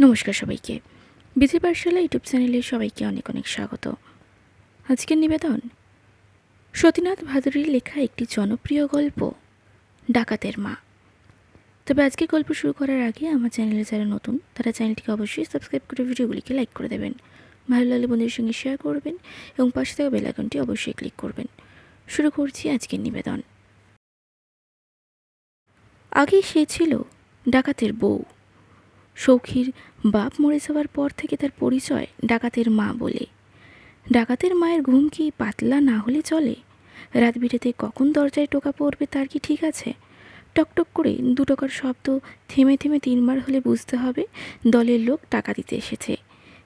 নমস্কার সবাইকে। বিধি পাঠশালা ইউটিউব চ্যানেলে সবাইকে অনেক অনেক স্বাগত। আজকের নিবেদন, সতীনাথ ভাদুরীর লেখা একটি জনপ্রিয় গল্প, ডাকাতের মা। তবে আজকে গল্প শুরু করার আগে আমার চ্যানেলে যারা নতুন, তারা চ্যানেলটিকে অবশ্যই সাবস্ক্রাইব করে ভিডিওগুলিকে লাইক করে দেবেন। ভালো লাগলে বন্ধুদের সঙ্গে শেয়ার করবেন এবং পাশে থাকা বেল আইকনটি অবশ্যই ক্লিক করবেন। শুরু করছি আজকের নিবেদন। আগে সে ছিল ডাকাতের বউ। সৌখীর বাপ মরে যাওয়ার পর থেকে তার পরিচয় ডাকাতের মা বলে। ডাকাতের মায়ের ঘুম কি পাতলা না হলে চলে? রাত বিরেতে কখন দরজায় টোকা পড়বে তার কি ঠিক আছে? টকটক করে দু টাকার শব্দ থেমে থেমে তিনবার হলে বুঝতে হবে দলের লোক টাকা দিতে এসেছে।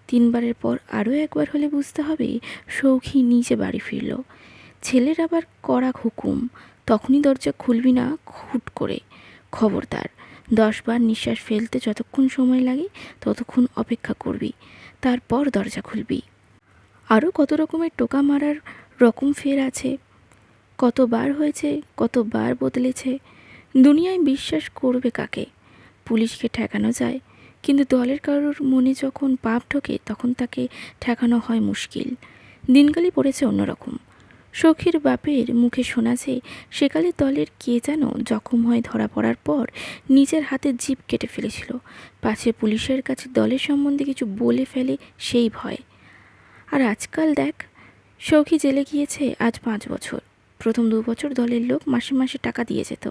তিনবারের পর আরও একবার হলে বুঝতে হবে সৌখী নিজে বাড়ি ফিরল। ছেলের আবার কড়া হুকুম, তখনই দরজা খুলবি না খুট করে। খবরদার দশবার নিঃশ্বাস ফেলতে যতক্ষণ সময় লাগে, ততক্ষণ অপেক্ষা করবি। তারপর দরজা খুলবি। আরও কত রকমের টোকা মারার রকম ফের আছে। কতবার হয়েছে, কতবার বদলেছে, দুনিয়ায় বিশ্বাস করবে কাকে? পুলিশকে ঠেকানো যায়, কিন্তু দলের কারোর মনে যখন পাপ ঢোকে, তখন তাকে ঠেকানো হয় মুশকিল। দিনকালই পড়েছে অন্যরকম। সখীর বাপের মুখে শোনা যে সেকালে দলের কে যেন জখম হয়ে ধরা পড়ার পর নিজের হাতে জিপ কেটে ফেলেছিল। পাছে পুলিশের কাছে দলের সম্বন্ধে কিছু বলে ফেলে সেই ভয়। আর আজকাল দেখ, সৌখী জেলে গিয়েছে আজ পাঁচ বছর। প্রথম দু বছর দলের লোক মাসে মাসে টাকা দিয়ে যেত,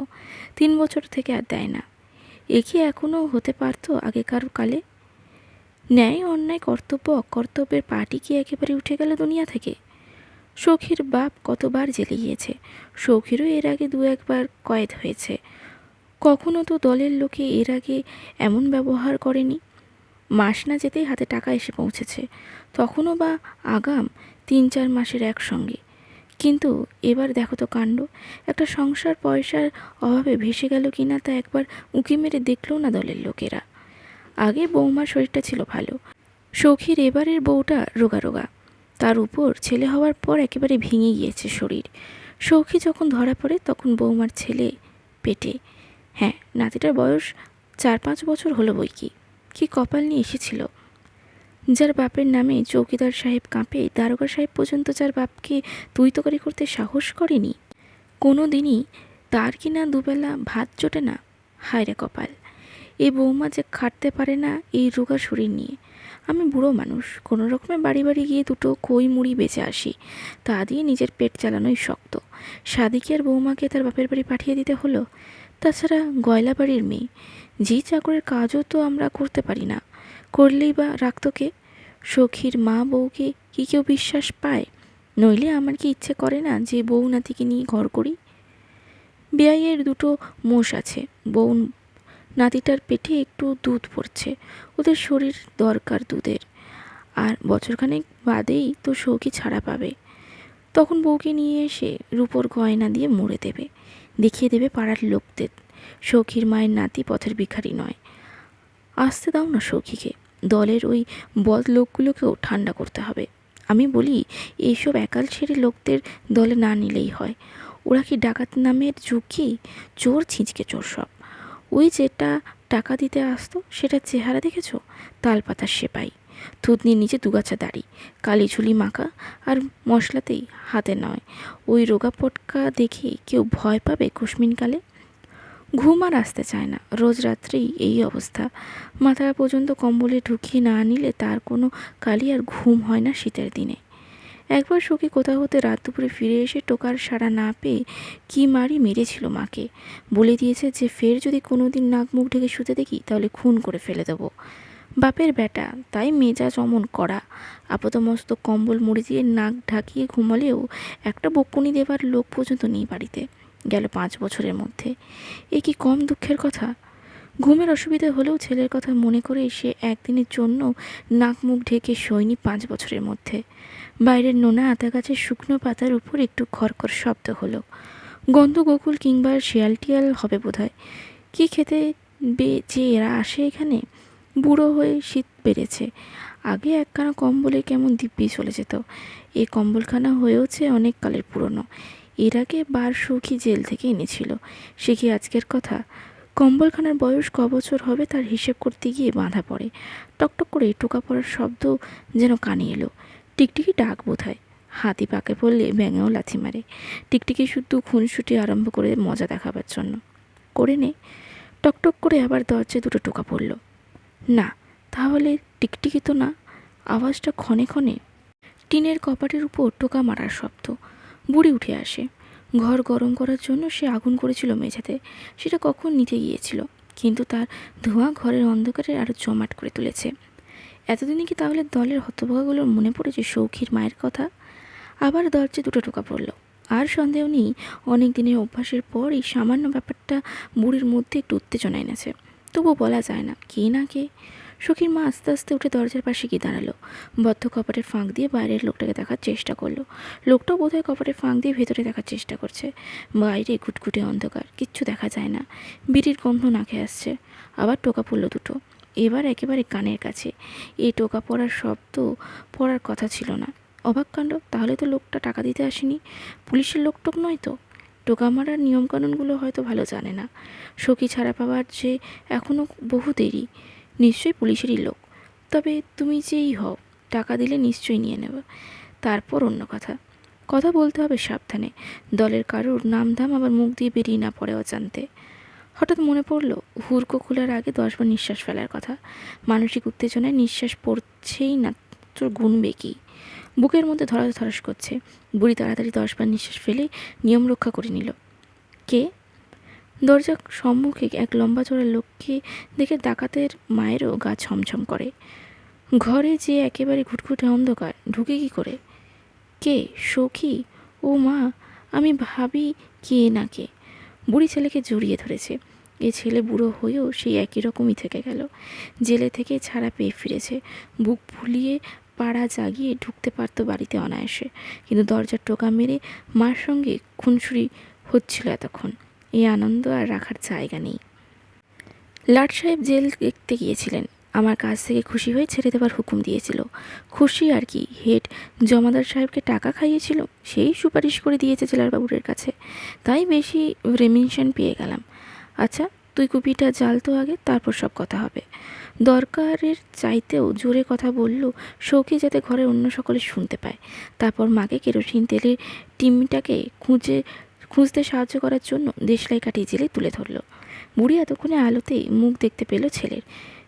তিন বছর থেকে আর দেয় না। একে এখনও হতে পারতো আগেকার কালে? ন্যায় অন্যায় কর্তব্য অকর্তব্যের পার্টি কি একেবারে উঠে গেল দুনিয়া থেকে? সখীর বাপ কতবার জেলে গিয়েছে সখীরও এর আগে দু একবার কয়েদ হয়েছে। কখনো তো দলের লোকে এর আগে এমন ব্যবহার করেনি। মাস না যেতেই হাতে টাকা এসে পৌঁছেছে। তখনও বা আগাম তিন চার মাসের একসঙ্গে। কিন্তু এবার দেখো তো কাণ্ড। একটা সংসার পয়সার অভাবে ভেসে গেল কি না তা একবার উঁকি মেরে দেখল না দলের লোকেরা। আগে বৌমার শরীরটা ছিল ভালো। সখীর এবারের বউটা রোগা রোগা তার উপর ছেলে হওয়ার পর একেবারে ভেঙে গিয়েছে শরীর। সৌখী যখন ধরা পড়ে, তখন বৌমার ছেলে পেটে। হ্যাঁ নাতিটার বয়স চার পাঁচ বছর হলো বই কি? কী কপাল নিয়ে এসেছিল? যার বাপের নামে চৌকিদার সাহেব কাঁপে, দারোগা সাহেব পর্যন্ত যার বাপকে তুই তকারি করতে সাহস করেনি কোনো দিনই তার কি না দুবেলা ভাত জোটে না। হায় রে কপাল! এই বৌমা যে খাটতে পারে না এই রোগা শরীর নিয়ে। আমি বুড়ো মানুষ, কোনো রকমে বাড়ি বাড়ি গিয়ে দুটো কই মুড়ি বেঁচে আসি। তা দিয়ে নিজের পেট চালানোই শক্ত। সাদিকের বৌমাকে তার বাপের বাড়ি পাঠিয়ে দিতে হলো। তাছাড়া গয়লা বাড়ির মেয়ে জি চাকরের কাজও তো আমরা করতে পারি না। করলেই বা রাখতো কে? সখীর মা বউকে কি কেউ বিশ্বাস পায়? নইলে আমার কি ইচ্ছে করে না যে বউ নাতিকে নিয়ে ঘর করি? বেআইয়ের দুটো মোষ আছে, বউ নাতিটার পেটে একটু দুধ পড়ছে। ওদের শরীর দরকার দুধের। আর বছরখানেক বাদেই তো সৌকি ছাড়া পাবে। তখন বউকে নিয়ে এসে রূপোর গয়না দিয়ে মুড়ে দেবে। দেখিয়ে দেবে পাড়ার লোকদের। সৌখীর মায়ের নাতি পথের ভিখারি নয়। আসতে দাও না সৌখীকে। দলের ওই বদ লোকগুলোকেও ঠান্ডা করতে হবে। আমি বলি, এইসব একাল ছেড়ে লোকদের দলে না নিলেই হয়। ওরা কি ডাকাত নামের ঝুঁকি? চোর ছিঁচকে চোর সব। ওই যেটা টাকা দিতে আসতো, সেটা চেহারা দেখেছ? তালপাতার সেপাই। থুতনির নিচে দুগাছা দাড়ি, কালি ঝুলি মাখা আর মশলাতেই হাতে নয়। ওই রোগা পটকা দেখে কেউ ভয় পাবে কুসমিনকালে? ঘুম আর আসতে চায় না, রোজ রাত্রেই এই অবস্থা। মাথা পর্যন্ত কম্বলে ঢুকিয়ে না নিলে তার কোনো কালি আর ঘুম হয় না শীতের দিনে। একবার সখী কোথাও হতে রাত দুপুরে ফিরে এসে টোকার সাড়া না পেয়ে কী মারি মেরেছিল মাকে। বলে দিয়েছে যে, ফের যদি কোনো দিন নাক মুখ ঢেকে শুতে দেখি, তাহলে খুন করে ফেলে দেবো। বাপের বেটা তাই মেজাজ অমন করা আপাতমস্ত কম্বল মুড়ি দিয়ে নাক ঢাকিয়ে ঘুমালেও একটা বকুনি দেবার লোক পর্যন্ত নেই বাড়িতে। গেল পাঁচ বছরের মধ্যে। এ কি কম দুঃখের কথা? ঘুমের অসুবিধা হলেও ছেলের কথা মনে করে সে একদিনের জন্য নাক মুখ ঢেকে শোয়নি পাঁচ বছরের মধ্যে। বাইরের নোনা আতা গাছের শুকনো পাতার উপর একটু খরখর শব্দ হলো। গন্ধ গোকুল কিংবা শিয়াল টিয়াল হবে বোধহয়। কী খেতে বে যে এরা আসে এখানে? বুড়ো হয়ে শীত বেড়েছে। আগে একখানা কম্বলে কেমন দিব্যি চলে যেত। এই কম্বলখানা হয়েওছে অনেক কালের পুরনো। এর আগে বার সৌখী জেল থেকে এনেছিল। সে কি আজকের কথা? কম্বলখানার বয়স ক বছর হবে তার হিসেব করতে গিয়ে বাঁধা পড়ে। টকটক করে টোকা পড়ার শব্দ যেন কানে এলো। টিকটিকি ডাক বোধ হয় হাতি পাকে পড়লে ব্যাঙেও লাথি মারে। টিকটিকি শুধু খুনসুটি আরম্ভ করে মজা দেখাবার জন্য। করে নে। টকটক করে আবার দরজায় দুটো টোকা পড়ল। না, তাহলে টিকটিকি তো না, আওয়াজটা ক্ষণে ক্ষণে। টিনের কপাটের উপর টোকা মারার শব্দ। বুড়ি উঠে আসে। ঘর গরম করার জন্য সে আগুন করেছিল মেঝেতে। সেটা কখন নিতে গিয়েছিল? কিন্তু তার ধোঁয়া ঘরের অন্ধকারে আরও জমাট করে তুলেছে। এতদিনে কি তাহলে দলের হতভাগাগুলোর মনে পড়েছে সৌখীর মায়ের কথা? আবার দরজায় দুটো টোকা পড়ল। আর সন্দেহ নেই, অনেক দিনের অভ্যাসের পর এই সামান্য ব্যাপারটা বুড়ির মধ্যে একটু উত্তেজনা এনেছে। তবু বলা যায় না কে না কে। সখীর মা আস্তে আস্তে উঠে দরজার পাশে গিয়ে দাঁড়াল। বদ্ধ কপাটের ফাঁক দিয়ে বাইরের লোকটাকে দেখার চেষ্টা করল। লোকটাও বোধহয় কপাটের ফাঁক দিয়ে ভেতরে দেখার চেষ্টা করছে। বাইরে ঘুটঘুটে অন্ধকার, কিচ্ছু দেখা যায় না। বিড়ির গন্ধ নাকে আসছে। আবার টোকা পড়ল দুটো। এবার একেবারে কানের কাছে। এই টোকা পড়ার শব্দ পড়ার কথা ছিল না। অবাক কাণ্ড, তাহলে তো লোকটা টাকা দিতে আসেনি। পুলিশের লোকটোক নয় তো? টোকা মারার নিয়মকানুনগুলো হয়তো ভালো জানে না। সখী ছাড়া পাওয়ার যে এখনও বহু দেরি। নিশ্চয়ই পুলিশেরই লোক। তবে তুমি যেই হও, টাকা দিলে নিশ্চয়ই নিয়ে নেব। তারপর অন্য কথা। কথা বলতে হবে সাবধানে। দলের কারোর নাম ধাম আবার মুখ দিয়ে বেরিয়ে না পড়ে অজান্তে। হঠাৎ মনে পড়ল, হুড়কো খোলার আগে দশবার নিঃশ্বাস ফেলার কথা। মানসিক উত্তেজনায় নিঃশ্বাস পড়ছেই না, তোর গুনবে কি? বুকের মধ্যে ধরাস ধরাস করছে। বুড়ি তাড়াতাড়ি দশবার নিঃশ্বাস ফেলে নিয়ম রক্ষা করে নিল। কে? দরজা সম্মুখে এক লম্বা চড়া লোককে দেখে ডাকাতের মায়েরও গা ছমছম করে। ঘরে যে একেবারে ঘুটঘুটে অন্ধকার, ঢুকে কি করে? কে? সখী? ও মা, আমি ভাবি কে না কে। বুড়ি ছেলেকে জড়িয়ে ধরেছে। এ ছেলে বুড়ো হয়েও সেই একই রকমই থেকে গেল। জেলে থেকে ছাড়া পেয়ে ফিরেছে। বুক ফুলিয়ে পাড়া জাগিয়ে ঢুকতে পারতো বাড়িতে অনায়াসে। কিন্তু দরজার টোকা মেরে মার সঙ্গে খুনসুরি হচ্ছিল এতক্ষণ। এই আনন্দ আর রাখার জায়গা নেই। লাট সাহেব জেল দেখতে গিয়েছিলেন। আমার কাছ থেকে খুশি হয়ে ছেড়ে দেওয়ার হুকুম দিয়েছিল। খুশি আর কি, হেড জমাদার সাহেবকে টাকা খাইয়েছিল, সেই সুপারিশ করে দিয়েছে জেলার বাবুরের কাছে। তাই বেশি রেমিনশন পেয়ে গেলাম। আচ্ছা তুই কুপিটা জাল তো আগে, তারপর সব কথা হবে। দরকারের চাইতেও জোরে কথা বলল শৌকি যাতে ঘরের অন্য সকলে শুনতে পায়। তারপর মাকে কেরোসিন তেলের টিমটাকে খুঁজে, খুঁজতে সাহায্য করার জন্য দেশলাই কাটিয়ে জেলে তুলে ধরলো। বুড়ি এতক্ষণে আলোতেই মুখ দেখতে পেল ছেলের।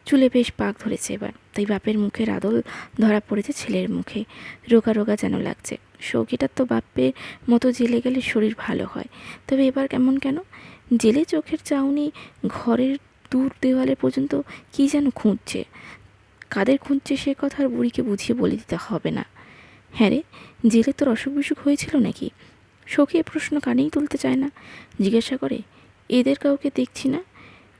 চুলে বেশ পাক ধরেছে এবার, তাই বাপের মুখের আদল ধরা পড়েছে ছেলের মুখে। রোগা রোগা যেন লাগছে। শৌকিটার তো বাপের মতো জেলে গেলে শরীর ভালো হয়। তবে এবার কেমন কেন? জেলে চোখের চাউনি ঘরের দূর দেওয়ালে পর্যন্ত কী যেন খুঁজছে। কাদের খুঁজছে সে কথা আর বুড়িকে বুঝিয়ে বলে দিতে হবে না। হ্যাঁ রে, জেলে তোর অসুখ বিসুখ হয়েছিল নাকি? সখী এ প্রশ্ন কানেই তুলতে চায় না। জিজ্ঞাসা করে, এদের কাউকে দেখছি না?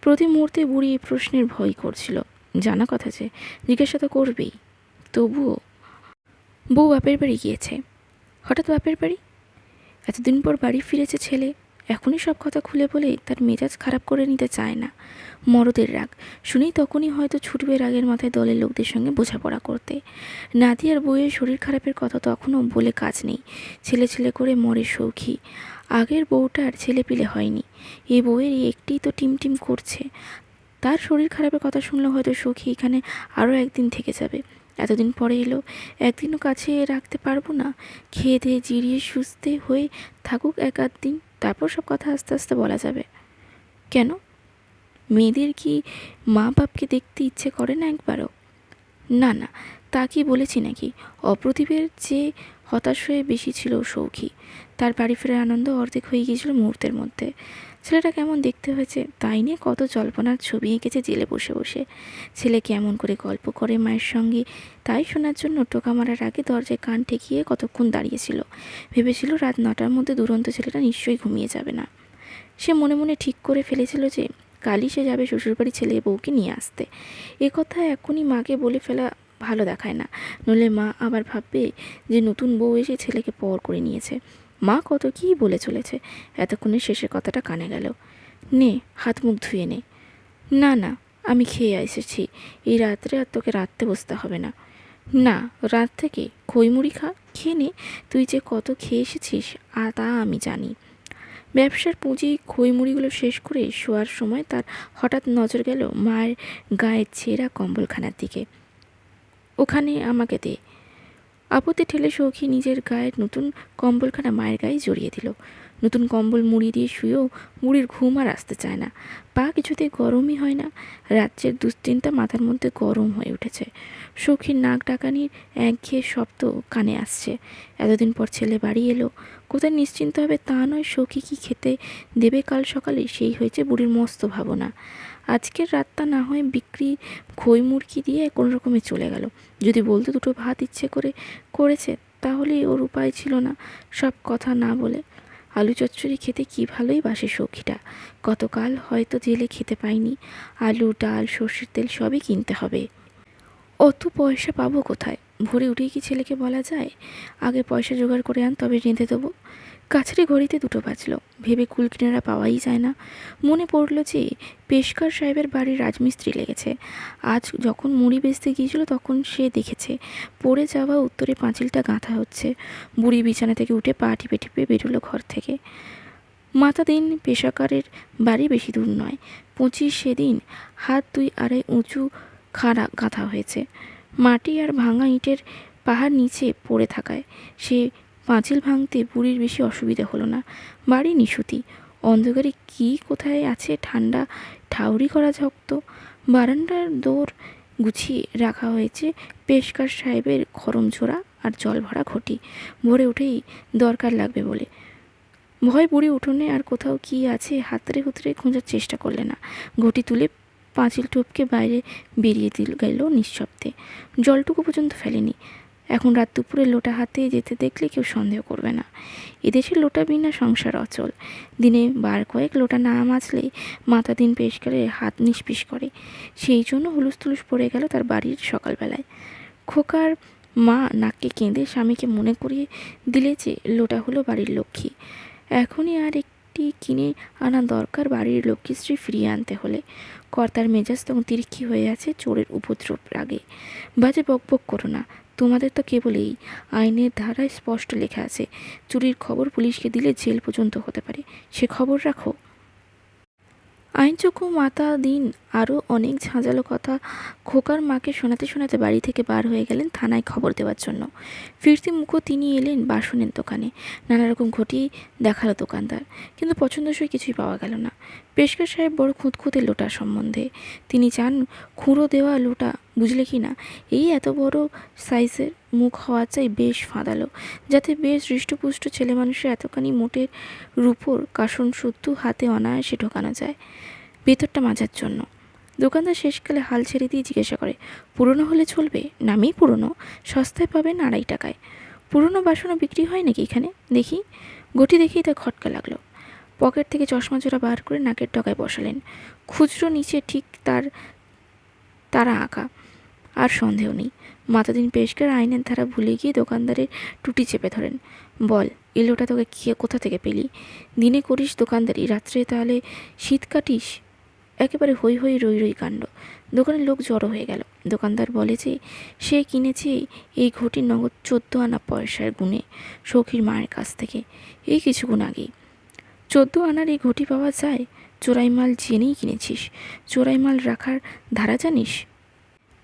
প্রতি মুহূর্তে বুড়ি এই প্রশ্নের ভয় করছিল। জানা কথা যে, জিজ্ঞাসা তো করবেই। তবুও বউ বাপের বাড়ি গিয়েছে। হঠাৎ বাপের বাড়ি? এতদিন পর বাড়ি ফিরেছে ছেলে। এখনই সব কথা খুলে বলে তার মেজাজ খারাপ করে নিতে চায় না। মরদের রাগ। শুনেই তখনই হয়তো ছুটবে রাগের মাথায় দলের লোকদের সঙ্গে বোঝাপড়া করতে। নাদিয়ার বইয়ের শরীর খারাপের কথা তখনও বলে কাজ নেই। ছেলে ছেলে করে মরে সৌখী। আগের বউটার ছেলে পিলে হয়নি। এই বউয়ের এই একটিই তো টিম টিম করছে। তার শরীর খারাপের কথা শুনলে হয়তো সখী এখানে আরও একদিন থেকে যাবে। এতদিন পরে এলো। একদিনও কাছে রাখতে পারব না। খেয়ে দিয়ে, জিরিয়ে, সুস্থে হয়ে থাকুক এক আধ দিন। তারপর সব কথা আস্তে আস্তে বলা যাবে। কেন? মেয়েদের কি মা বাপকে দেখতে ইচ্ছে করে না একবারও? না না, তা কি বলেছি নাকি? অপ্রতিভের যে হতাশ হয়ে বেশি ছিল সৌখী। তার বাড়ি ফেরার আনন্দ অর্ধেক হয়ে গিয়েছিল মুহূর্তের মধ্যে। ছেলেটা কেমন দেখতে হয়েছে তাই নিয়ে কত জল্পনার ছবি এঁকেছে জেলে বসে বসে। ছেলে কেমন করে গল্প করে মায়ের সঙ্গে, তাই শোনার জন্য টোকা মারার আগে দরজায় কান ঠেকিয়ে কতক্ষণ দাঁড়িয়েছিল। ভেবেছিল রাত নটার মধ্যে দুরন্ত ছেলেটা নিশ্চয়ই ঘুমিয়ে যাবে না। সে মনে মনে ঠিক করে ফেলেছিল যে, কালই সে যাবে শ্বশুরবাড়ি ছেলে বউকে নিয়ে আসতে। কথা এখনই মাকে বলে ফেলা ভালো দেখায় না। নইলে মা আবার ভাববে যে, নতুন বউ এসে ছেলেকে পর করে নিয়েছে। মা কত কী বলে চলেছে। এতক্ষণে শেষের কথাটা কানে গেল। নে, হাত মুখ ধুয়ে নে। না না, আমি খেয়ে এসেছি। এই রাত্রে আর তোকে রাত্রে বসতে হবে না। না রাত থেকে খইমুড়ি খা, খেয়ে নে। তুই যে কত খেয়ে এসেছিস, আর তা আমি জানি। ব্যবসার পুঁজি খইমুড়িগুলো শেষ করে শোয়ার সময় তার হঠাৎ নজর গেল মায়ের গায়ের ছেঁড়া কম্বলখানার দিকে। ওখানে আমাকে দে। আপত্তি ঠেলে সৌখী নিজের গায়ের নতুন কম্বলখানা মায়ের গায়ে জড়িয়ে দিল। নতুন কম্বল মুড়ি দিয়ে শুয়েও মুড়ির ঘুম আর আসতে চায় না। পা কিছুতেই গরমই হয় না। রাজ্যের দুশ্চিন্তা মাথার মধ্যে গরম হয়ে উঠেছে। সখীর নাক ডাকানির একঘেয়ে শব্দ কানে আসছে। এতদিন পর ছেলে বাড়ি এলো। কোথায় নিশ্চিন্ত হবে তা নয় সখী কি খেতে দেবে কাল সকালে সেই হয়েছে বুড়ির মস্ত ভাবনা। আজকের রাতটা না হয় বিক্রি, খই মুরগি দিয়ে কোনো রকমে চলে গেল। যদি বলতো দুটো ভাত ইচ্ছে করে করেছে, তাহলে ওর উপায় ছিল না সব কথা না বলে। আলু চচ্চড়ি খেতে কি ভালোই বাসে সখীটা। গতকাল হয়তো জেলে খেতে পাইনি। আলু, ডাল, সর্ষের তেল সবই কিনতে হবে। অত পয়সা পাবো কোথায়? ভোরে উঠেই কি ছেলেকে বলা যায়? আগে পয়সা জোগাড় করে আন, তবে রেঁধে দেবো। কাছারি ঘড়িতে দুটো বাজলো। ভেবে কুল কিনারা পাওয়াই যায় না। মনে পড়ল যে, পেশকার সাহেবের বাড়ির রাজমিস্ত্রি লেগেছে। আজ যখন মুড়ি বেচতে গিয়েছিল, তখন সে দেখেছে, পড়ে যাওয়া উত্তরে পাঁচিলটা গাঁথা হচ্ছে। বুড়ি বিছানা থেকে উঠে পা টিপে টিপে বেরোলো ঘর থেকে। মাতা দিন পেশাকারের বাড়ি বেশি দূর নয়। পঁচিশ সেদিন হাত দুই আড়াই উঁচু খাড়া গাঁথা হয়েছে। মাটি আর ভাঙা ইটের পাহাড় নিচে পড়ে থাকায় সে পাঁচিল ভাঙতে বুড়ির বেশি অসুবিধা হলো না। বাড়ি নিশুতি। অন্ধকারে কি কোথায় আছে ঠান্ডা ঠাউরি করা শক্ত বারান্দার দৌড় গুছিয়ে রাখা হয়েছে পেশকার সাহেবের খরম ঝোড়া আর জল ভরা ঘটি। ভরে উঠেই দরকার লাগবে বলে। ভয় বুড়ি উঠোনে আর কোথাও কি আছে হাতড়ে হুতরে খোঁজার চেষ্টা করলে না। ঘটি তুলে পাঁচিল টপকে বাইরে বেরিয়ে দিল, গেল নিঃশব্দে। জলটুকু পর্যন্ত ফেলেনি। এখন রাত দুপুরে লোটা হাতে যেতে দেখলে কেউ সন্দেহ করবে না। এদেশের লোটা বিনা সংসার অচল। দিনে বার কয়েক লোটা না মাজলে মাথা দিন পেশকারে হাত নিষ্পিস করে। সেই জন্য হুলুস তুলুস পড়ে গেল তার বাড়ির সকালবেলায়। খোকার মা নাককে কেঁদে স্বামীকে মনে করিয়ে দিলে যে লোটা হলো বাড়ির লক্ষ্মী। এখনই আর একটি কিনে আনা দরকার বাড়ির লক্ষ্মীশ্রী ফিরিয়ে আনতে হলে। কর্তার মেজাজ তখন তিরক্ষি হয়ে আছে চোরের উপদ্রব রাগে। বাজে বক বক করো না, তোমাদের তো কেবল এই আইনের ধারায় স্পষ্ট লেখা আছে। চুরির খবর পুলিশকে দিলে জেল পর্যন্ত হতে পারে, সে খবর রাখো। আইনচক্ষু মাতা দিন আরও অনেক ঝাঁঝালো কথা খোকার মাকে শোনাতে শোনাতে বাড়ি থেকে বার হয়ে গেলেন থানায় খবর দেওয়ার জন্য। ফিরতি মুখো তিনি এলেন বাসনের দোকানে। নানা রকম ঘটি দেখাল দোকানদার, কিন্তু পছন্দসই কিছুই পাওয়া গেল না। পেশকার সাহেব বড় খুঁতখুঁতে লোটা সম্বন্ধে। তিনি চান, খুঁড়ো দেওয়া লোটা, বুঝলে কি না? এই এত বড় সাইজের মুখ হওয়া চাই বেশ ফাঁদালো, যাতে বেশ হৃষ্টপুষ্ট ছেলে মানুষের এতখানি মোটের রূপোর কাসন শুদ্ধ হাতে অনায়াসে ঢোকানো যায়। ভেতরটা মাজার জন্য। দোকানদার শেষকালে হাল ছেড়ে দিয়ে জিজ্ঞাসা করে, পুরনো হলে চলবে? নামেই পুরনো। সস্তায় পাবেন আড়াই টাকায়। পুরনো বাসনও বিক্রি হয় নাকি এখানে? দেখি। গটি দেখেই তা খটকা লাগল। পকেট থেকে চশমা জোড়া বার করে নাকের ডগায় বসালেন। খুচরো নিচে ঠিক তার, তারা আঁকা। আর সন্দেহ নেই। মাতাদিন পেশকার আইনের ধারা ভুলে গিয়ে দোকানদারের টুটি চেপে ধরেন। বল এলোটা তোকে কে, কোথা থেকে পেলি? দিনে করিস দোকানদারি, রাত্রে তাহলে শীত কাটিস? একেবারে হই হই রই রই কাণ্ড। দোকানের লোক জড়ো হয়ে গেল। দোকানদার বলে যে, সে কিনেছে এই ঘটির নগদ চোদ্দ আনা পয়সার গুণে সখীর মায়ের কাছ থেকে। এই কিছুক্ষণ আগেই। চোদ্দ আনার এই ঘটি পাওয়া যায়। চোরাই মাল জেনেই কিনেছিস। চোরাই মাল রাখার ধারা জানিস?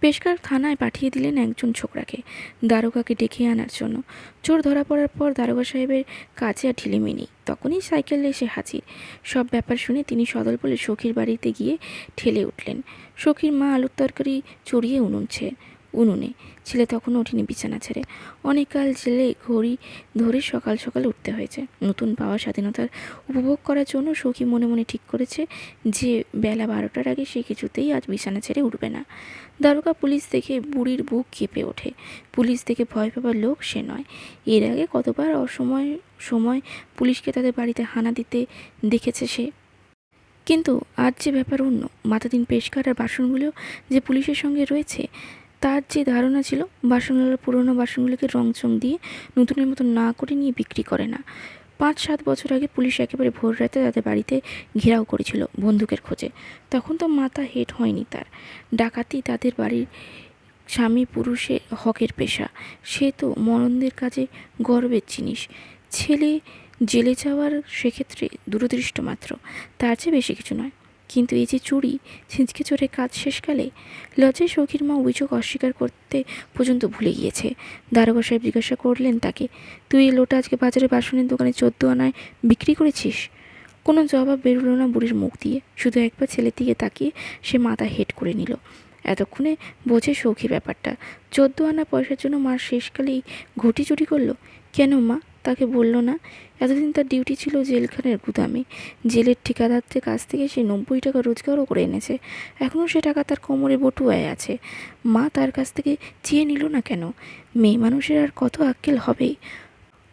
পেশকার থানায় পাঠিয়ে দিলেন একজন ছোকরাকে, দারোগাকে ডেকে আনার জন্য। চোর ধরা পড়ার পর দারোগা সাহেবের কাছে আর ঢিলেমিনি তখনই সাইকেল এসে হাজির। সব ব্যাপার শুনে তিনি সদল বলে সখীর বাড়িতে গিয়ে ঠেলে উঠলেন। সখীর মা আলুর তরকারি চড়িয়ে উনুনছে উনুনে ছেলে তখনও ওঠেনি বিছানা ছেড়ে। অনেককাল ছেলে ঘড়ি ধরে সকাল সকাল উঠতে হয়েছে। নতুন পাওয়া স্বাধীনতার উপভোগ করার জন্য সখী মনে মনে ঠিক করেছে যে, বেলা বারোটার আগে সে কিছুতেই আজ বিছানা ছেড়ে উঠবে না। দারোগা পুলিশ দেখে বুড়ির বুক কেঁপে ওঠে। পুলিশ দেখে ভয় পাবার লোক সে নয়। এর আগে কতবার অসময় সময় পুলিশকে তাদের বাড়িতে হানা দিতে দেখেছে সে। কিন্তু আজ যে ব্যাপার অন্য, মাতাদিন পেশকার আর বাসনগুলো যে পুলিশের সঙ্গে রয়েছে তার যে ধারণা ছিল বাসনওয়ালা পুরোনো বাসনগুলোকে রংচং দিয়ে নতুনের মতো না করে নিয়ে বিক্রি করে না। পাঁচ, সাত বছর আগে পুলিশ একেবারে ভোর রাতে তাদের বাড়িতে ঘেরাও করেছিল বন্দুকের খোঁজে। তখন তো মাথা হেট হয়নি তার। ডাকাতি তাদের বাড়ির স্বামী পুরুষে হকের পেশা। সে তো মরণদের কাজে গর্বের জিনিস। ছেলে জেলে যাওয়ার সেক্ষেত্রে দূরদৃষ্ট মাত্র। তার চেয়ে বেশি কিছু নয়। কিন্তু এই যে চুরি, ছিঁচকে চোরে কাজ শেষকালে লজ্জায় সৌখীর মা অভিযোগ অস্বীকার করতে পর্যন্ত ভুলে গিয়েছে। দারোগা সাহেব জিজ্ঞাসা করলেন তাকে, তুই এই লোটা আজকে বাজারে বাসনের দোকানে চোদ্দ আনায় বিক্রি করেছিস? কোনো জবাব বেরোলো না বুড়ির মুখ দিয়ে। শুধু একবার ছেলের দিকে তাকিয়ে সে মাথা হেট করে নিল। এতক্ষণে বোঝে সৌখী ব্যাপারটা। চোদ্দ আনা পয়সার জন্য মার শেষকালেই ঘটি চুরি করল? কেন মা? তাকে বলল, না, এতদিন তার ডিউটি ছিল জেলখানের গুদামে। জেলের ঠিকাদারদের কাছ থেকে সে নব্বই টাকা রোজগারও করে এনেছে। এখনও সে টাকা তার কোমরে বটুয়ায় আছে। মা তার কাছ থেকে চেয়ে নিল না কেন? মেয়ে মানুষের আর কত আক্কেল হবেই?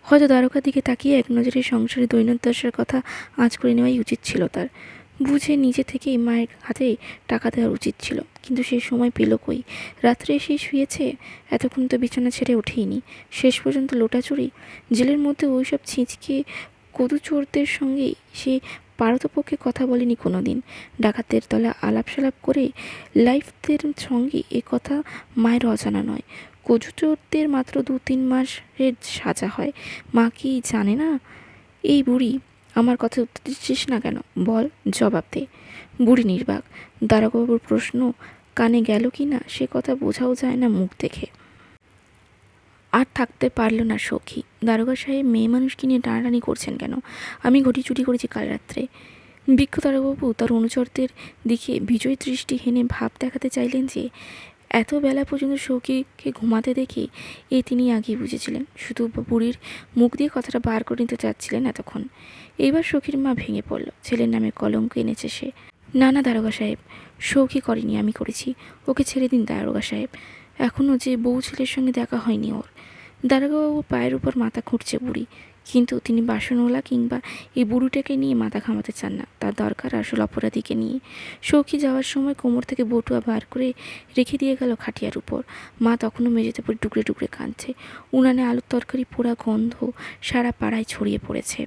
হয়তো দ্বারকার দিকে তাকিয়ে এক নজরে সংসারে দৈনন্দশার কথা আঁচ করে নেওয়াই উচিত ছিল তার। বুঝে নিজে থেকেই মায়ের হাতে টাকা দেওয়ার উচিত ছিল। কিন্তু সেই সময় পেল কই? রাত্রে এসেই শুয়েছে? এতক্ষণ তো বিছানা ছেড়ে ওঠেইনি শেষ পর্যন্ত লোটা চুরি জেলের মধ্যে ওইসব ছিঁচকে কদু চোরদের সঙ্গে সে পারতপক্ষে কথা বলেনি কোনো দিন ডাকাতের তলা আলাপ সালাপ করে লাইফদের সঙ্গে এ কথা মায়ের অজানা নয়। কচু চোরদের মাত্র দু তিন মাসের সাজা হয়। মা কি জানে না? এই বুড়ি আমার কথা উত্তর দিচ্ছিস না কেন? বল, জবাব দে। বুড়ি নির্বাক, দারোগাবুর প্রশ্ন কানে গেল কি না সে কথা বোঝাও যায় না মুখ দেখে। আর থাকতে পারল না সখী। দারোগা সাহেব মেয়ে মানুষকে নিয়ে টানাটানি করছেন কেন? আমি ঘটি চুরি করেছি কাল রাত্রে। বিক্ষ দারোগাবু তার অনুচরদের দিকে বিজয় দৃষ্টি হেনে ভাব দেখাতে চাইলেন যে, এত বেলা পর্যন্ত সৌকিকে ঘুমাতে দেখে এ তিনি আগেই বুঝেছিলেন। শুধু বুড়ির মুখ দিয়ে কথাটা বার করে নিতে চাচ্ছিলেন এতক্ষণ। এইবার সখীর মা ভেঙে পড়ল। ছেলের নামে কলঙ্ক এনেছে সে। না না দারোগা সাহেব, সৌখী করেনি আমি করেছি। ওকে ছেড়ে দিন দারোগা সাহেব। এখনও যে বউ ছেলের সঙ্গে দেখা হয়নি ওর। দারোগাবাবু পায়ের উপর মাথা খুঁটছে বুড়ি। কিন্তু তিনি বাসনওয়ালা কিংবা এই বুড়িটাকে নিয়ে মাথা ঘামাতে চান না। তার দরকার আসল অপরাধীকে নিয়ে। সৌখী যাওয়ার সময় কোমর থেকে বটুয়া বার করে রেখে দিয়ে গেল খাটিয়ার উপর। মা তখনও মেঝেতে পড়ে টুকরে টুকরে কাঁদছে। উনানে আলুর তরকারি পোড়া গন্ধ সারা পাড়ায় ছড়িয়ে পড়েছে।